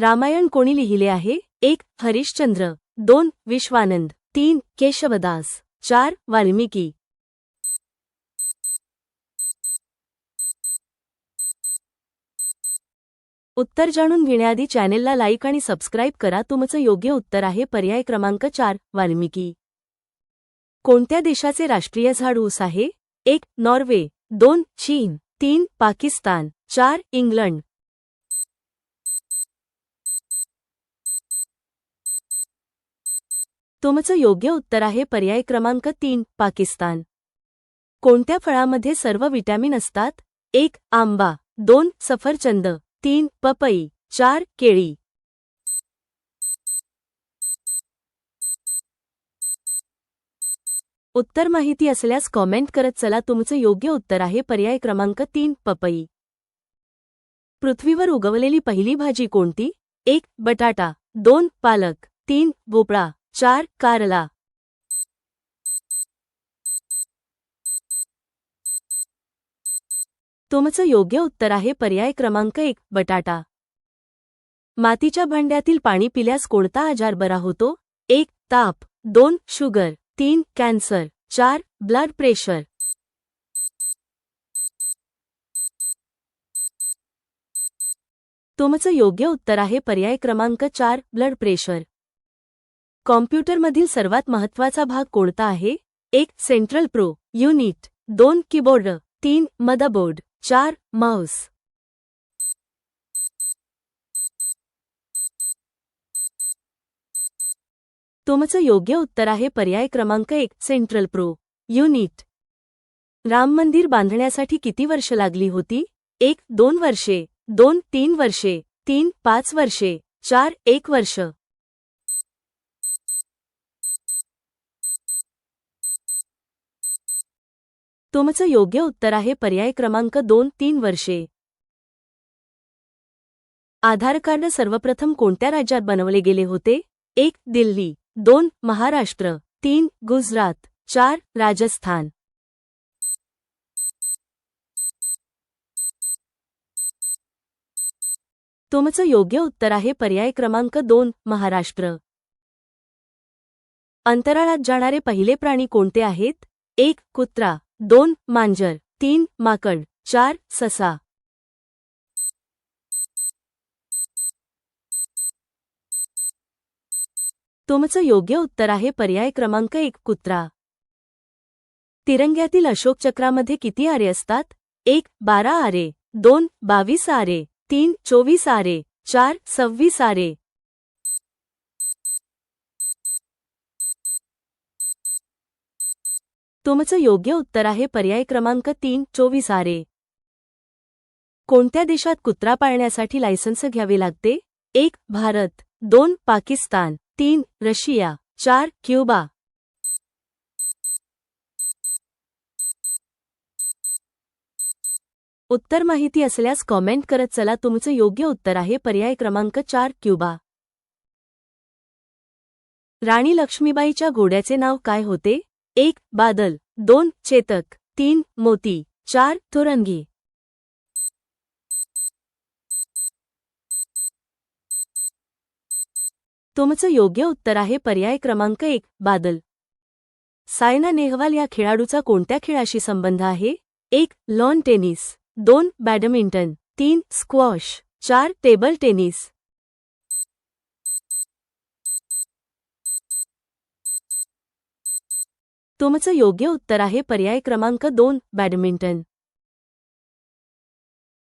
रामायण कोणी लिहिले आहे? एक हरिश्चंद्र. दोन विश्वानंद. तीन केशवदास. चार वाल्मिकी. उत्तर जाणून घेण्याआधी चॅनेलला लाईक आणि सबस्क्राईब करा. तुमचं योग्य उत्तर आहे. पर्याय क्रमांक चार वाल्मिकी. कोणत्या देशाचे राष्ट्रीय झाड ऊस आहे? एक नॉर्वे. दोन चीन. तीन पाकिस्तान. चार इंग्लंड. तुमचं योग्य उत्तर आहे पर्याय क्रमांक तीन पाकिस्तान. कोणत्या फळामध्ये सर्व विटॅमिन असतात? एक आंबा. दोन सफरचंद. तीन पपई. चार केळी. उत्तर माहिती असल्यास कॉमेंट करत चला तुमचं योग्य उत्तर आहे पर्याय क्रमांक तीन पपई. पृथ्वीवर उगवलेली पहिली भाजी कोणती? एक बटाटा. दोन पालक. तीन भोपळा. चार कारला. तुमचं योग्य उत्तर आहे पर्याय क्रमांक एक बटाटा. मातीच्या भांड्यातील पाणी पिल्यास कोणता आजार बरा होतो? एक ताप. दोन शुगर. तीन कॅन्सर. चार ब्लड प्रेशर. तुमचं योग्य उत्तर आहे पर्याय क्रमांक चार ब्लड प्रेशर. कॉम्प्युटरमधील सर्वात महत्त्वाचा भाग कोणता आहे? एक सेंट्रल प्रो युनिट. दोन कीबोर्ड. तीन मदरबोर्ड. चार माऊस तुमचं योग्य उत्तर आहे पर्याय क्रमांक एक सेंट्रल प्रो युनिट. राम मंदिर बांधण्यासाठी किती वर्ष लागली होती? एक दोन वर्षे. दोन तीन वर्षे. तीन पाच वर्षे. चार एक वर्ष. तुमचं योग्य उत्तर आहे पर्याय क्रमांक दोन तीन वर्षे. आधार कार्ड सर्वप्रथम कोणत्या राज्यात बनवले गेले होते? एक दिल्ली. दोन महाराष्ट्र. तीन गुजरात. चार राजस्थान. तुमचं योग्य उत्तर आहे पर्याय क्रमांक दोन महाराष्ट्र. अंतराळात जाणारे पहिले प्राणी कोणते आहेत? एक कुत्रा. दोन मांजर तीन माकड चार ससा. तुमचं योग्य उत्तर आहे पर्याय क्रमांक एक कुत्रा. तिरंग्यातील अशोक चक्रामध्ये किती आरे असतात? एक बारा आरे दोन बावीस आरे तीन चोवीस आरे चार सव्वीस आरे. तुमचं योग्य उत्तर आहे पर्याय क्रमांक तीन चोवीस आरे. कोणत्या देशात कुत्रा पाळण्यासाठी लायसन्स घ्यावे लागते? एक भारत. दोन पाकिस्तान. तीन रशिया. चार क्युबा. उत्तर माहिती असल्यास कॉमेंट करत चला तुमचं योग्य उत्तर आहे पर्याय क्रमांक चार क्युबा. राणी लक्ष्मीबाईच्या घोड्याचे नाव काय होते? एक बादल दोन चेतक तीन मोती चार तुरंगी. तुमचं योग्य उत्तर आहे पर्याय क्रमांक एक बादल. सायना नेहवाल या खेळाडूचा कोणत्या खेळाशी संबंध आहे? एक लॉन टेनिस. दोन बॅडमिंटन. तीन स्क्वॉश. चार टेबल टेनिस. तुमचं योग्य उत्तर आहे पर्याय क्रमांक दोन बॅडमिंटन.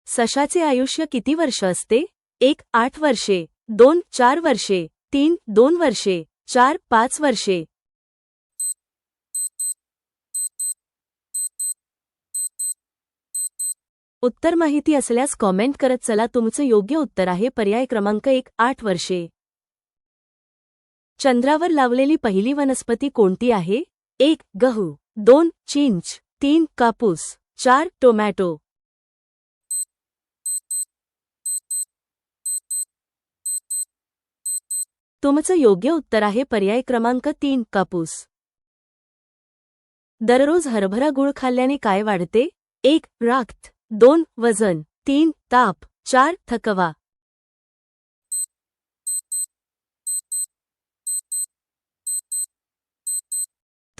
सशाचे आयुष्य किती वर्ष असते? एक आठ वर्षे दोन चार वर्षे तीन दोन वर्षे चार पाच वर्षे. उत्तर माहिती असल्यास कॉमेंट करत चला तुमचं योग्य उत्तर आहे पर्याय क्रमांक एक आठ वर्षे. चंद्रावर लावलेली पहिली वनस्पती कोणती आहे? एक गहू दोन चिंच तीन कापूस चार टोमॅटो. तुमचं योग्य उत्तर आहे पर्याय क्रमांक तीन कापूस. दररोज हरभरा गुळ खाल्ल्याने काय वाढते? एक राक्त दोन वजन. तीन ताप. चार थकवा.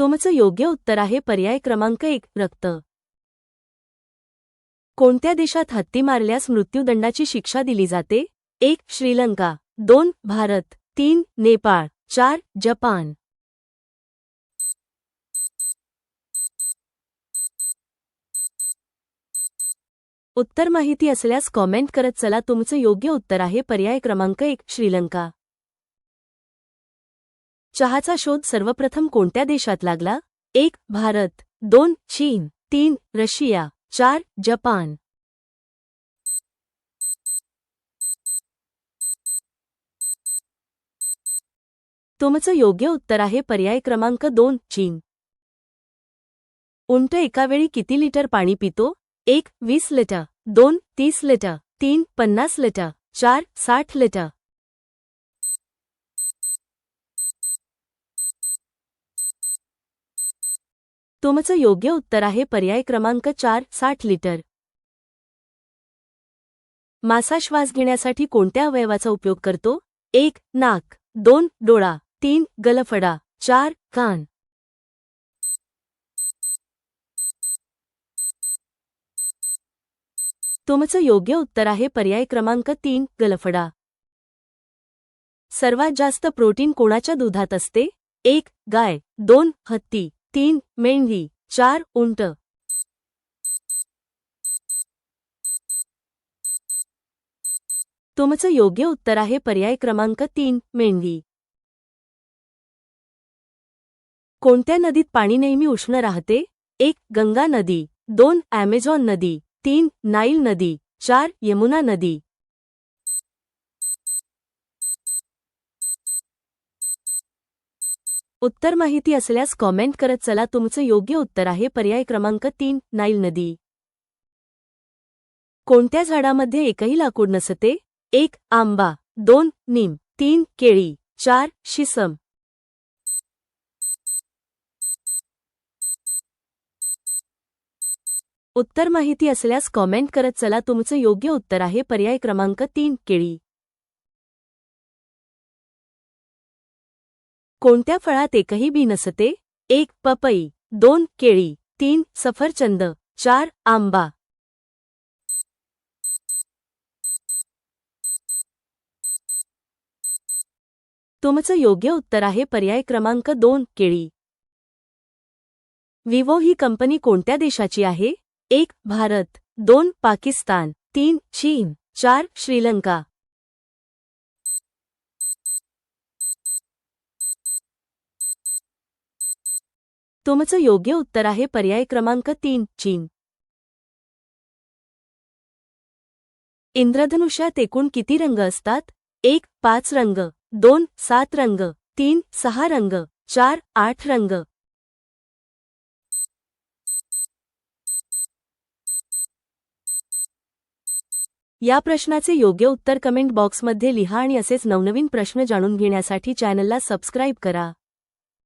तुमचं योग्य उत्तर आहे पर्याय क्रमांक एक रक्त. कोणत्या देशात हत्ती मारल्यास मृत्यूदंडाची शिक्षा दिली जाते? एक श्रीलंका. दोन भारत. तीन नेपाळ. चार जपान. उत्तर माहिती असल्यास कॉमेंट करत चला तुमचं योग्य उत्तर आहे पर्याय क्रमांक एक श्रीलंका. चहाचा शोध सर्वप्रथम कोणत्या देशात लागला? एक भारत. दोन चीन. तीन रशिया. चार जपान. तुमचं योग्य उत्तर आहे पर्याय क्रमांक दोन चीन. उंट एकावेळी किती लिटर पाणी पितो? एक वीस लिटर. दोन तीस लिटर. तीन पन्नास लिटर. चार साठ लिटर. तुमचं योग्य उत्तर आहे पर्याय क्रमांक चार साठ लिटर. मासा श्वास घेण्यासाठी कोणत्या अवयवाचा उपयोग करतो? एक नाक. दोन डोळा. तीन गलफडा. चार कान. तुमचं योग्य उत्तर आहे पर्याय क्रमांक तीन गलफडा. सर्वात जास्त प्रोटीन कोणाच्या दुधात असते? एक गाय. दोन हत्ती. तीन मेंढी चार उंट. तुमचं योग्य उत्तर आहे पर्याय क्रमांक तीन मेंढी. कोणत्या नदीत पाणी नेहमी उष्ण राहते? एक गंगा नदी दोन ॲमेझॉन नदी तीन नाईल नदी चार यमुना नदी. उत्तर माहिती असल्यास कॉमेंट करत चला तुमचं योग्य उत्तर आहे पर्याय क्रमांक तीन नाईल नदी. कोणत्या झाडामध्ये एकही लाकूड नसते? एक आंबा. दोन नीम. तीन केळी. चार शिसम. उत्तर माहिती असल्यास कॉमेंट करत चला तुमचं योग्य उत्तर आहे पर्याय क्रमांक तीन केळी. कोणत्या फळात एकही बी नसते? एक पपई दोन केळी तीन सफरचंद चार आंबा. तुमचं योग्य उत्तर आहे पर्याय क्रमांक दोन केळी. विवो ही कंपनी कोणत्या देशाची आहे? एक भारत दोन पाकिस्तान तीन चीन चार श्रीलंका. तुमचं योग्य उत्तर आहे पर्याय क्रमांक तीन चीन. इंद्रधनुष्यात एकूण किती रंग असतात? एक पाच रंग दोन सात रंग तीन सहा रंग चार आठ रंग. या प्रश्नाचे योग्य उत्तर कमेंट बॉक्समध्ये लिहा आणि असेच नवनवीन प्रश्न जाणून घेण्यासाठी चॅनलला सबस्क्राईब करा.